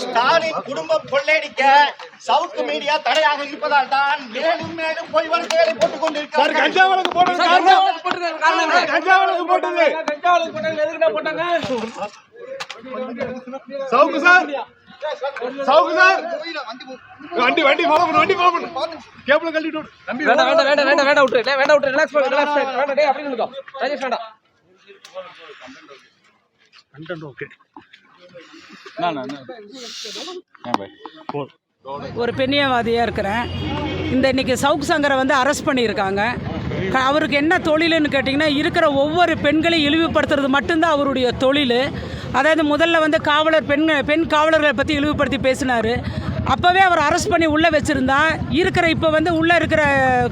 ஸ்டாலின் குடும்பம் கொள்ளையடிக்க சவுக்கு மீடியா தடையாக இருப்பதால் தான் மேலும் மேலும் பொய் வழக்குகளை போட்டுக் கொண்டிருக்கிறார்கள். கஞ்சா வழக்கு போட்டது காரணம் கஞ்சா வழக்கு போட்டது சவுக்கு சார். சவுக்கு சார். வண்டி வண்டி ஃபாலோ பண்ணு வண்டி ஃபாலோ பண்ணு. கேபிள் கழட்டிட்டு விடு. தம்பி வேண்டாம் வேண்டாம் வேண்டாம் வேண்டாம் வேண்டாம் விட்டு வேண்டாம் விட்டு ரிலாக்ஸ் பண்ணு ரிலாக்ஸ் பண்ணு. வேண்டாம் டேய் அப்படின்னு இருக்கோம் ராஜேஷ் வேண்டாம். ஒரு பெண்ணியவாதியாக இருக்கிறேன். இந்த இன்னைக்கு சவுக் சங்கரை வந்து அரெஸ்ட் பண்ணியிருக்காங்க. அவருக்கு என்ன தொழிலுன்னு கேட்டிங்கன்னா இருக்கிற ஒவ்வொரு பெண்களையும் இழிவுபடுத்துறது மட்டும்தான் அவருடைய தொழில். அதாவது முதல்ல வந்து காவலர் பெண் பெண் காவலர்களை பற்றி இழிவுபடுத்தி பேசினார். அப்போவே அவர் அரெஸ்ட் பண்ணி உள்ளே வச்சுருந்தா இருக்கிற இப்போ வந்து உள்ளே இருக்கிற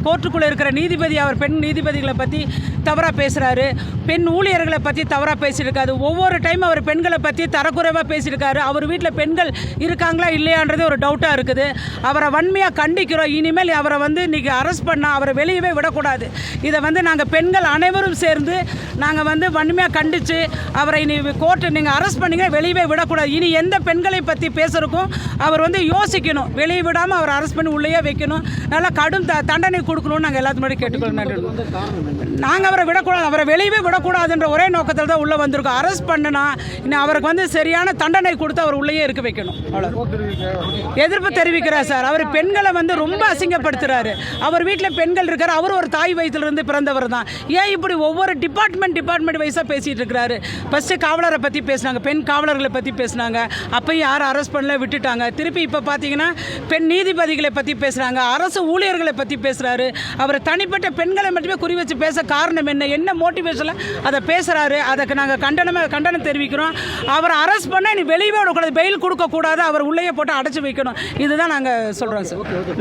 கோர்ட்டுக்குள்ளே இருக்கிற நீதிபதி அவர் பெண் நீதிபதிகளை பற்றி தவறாக பேசுகிறாரு பெண் ஊழியர்களை பற்றி தவறாக பேசியிருக்காரு. ஒவ்வொரு டைம் அவர் பெண்களை பற்றி தரக்குறைவாக பேசியிருக்காரு. அவர் வீட்டில் பெண்கள் இருக்காங்களா இல்லையான்றது ஒரு டவுட்டாக இருக்குது. அவரை வன்மையாக கண்டிக்கிறோம். இனிமேல் அவரை வந்து இன்றைக்கி அரெஸ்ட் பண்ணால் அவரை வெளியவே விடக்கூடாது. இதை வந்து நாங்கள் பெண்கள் அனைவரும் சேர்ந்து நாங்கள் வந்து வன்மையாக கண்டித்து அவரை இனி கோர்ட்டு நீங்கள் அரெஸ்ட் பண்ணிங்க வெளியவே விடக்கூடாது. இனி எந்த பெண்களை பற்றி பேசுறதுக்கும் அவர் வந்து யோ யோசிக்கணும் வெளியே விடாமல் அவர் அரெஸ்ட் பண்ணி உள்ளேயே வைக்கணும். நல்லா கடும் த தண்டனை கொடுக்கணும்னு நாங்கள் எல்லாத்து முன்னாடி கேட்டுக்கொள்ள நாங்கள் அவரை விடக்கூடாது. அவரை வெளியவே விடக்கூடாதுன்ற ஒரே நோக்கத்தில் தான் உள்ளே வந்திருக்கோம். அரெஸ்ட் பண்ணுனா இன்னும் அவருக்கு வந்து சரியான தண்டனை கொடுத்து அவர் உள்ளேயே இருக்க வைக்கணும். அவ்வளோ எதிர்ப்பு தெரிவிக்கிறார். சார். அவர் பெண்களை வந்து ரொம்ப அசிங்கப்படுத்துறாரு. அவர் வீட்டில் பெண்கள் இருக்காரு. அவர் ஒரு தாய் வயிற்றிலிருந்து பிறந்தவர் தான். ஏன் இப்படி ஒவ்வொரு டிபார்ட்மெண்ட் டிபார்ட்மெண்ட் வைஸாக பேசிகிட்டு இருக்கிறாரு? ஃபஸ்ட்டு காவலரை பற்றி பேசினாங்க. பெண் காவலர்களை பற்றி பேசினாங்க. அப்பயும் யாரும் அரெஸ்ட் பண்ணல விட்டுட்டாங்க. திருப்பி இப்போ பார்த்தீங்கன்னா பெண் நீதிபதிகளை பற்றி பேசுகிறாங்க அரசு ஊழியர்களை பற்றி பேசுகிறாரு அவர் தனிப்பட்ட பெண்களை மட்டுமே குறி வச்சு பேச காரணம் என்ன என்ன மோட்டிவேஷனில் அதை பேசுகிறாரு அதுக்கு நாங்கள் கண்டனமாக கண்டனம் தெரிவிக்கிறோம். அவரை அரெஸ்ட் பண்ண நீ வெளியே விடக்கூடாது பெயில் கொடுக்கக்கூடாது. அவர் உள்ளேயே போட்டு அடைச்சி வைக்கணும். இதுதான் நாங்கள் சொல்கிறோம் சார் நன்றி.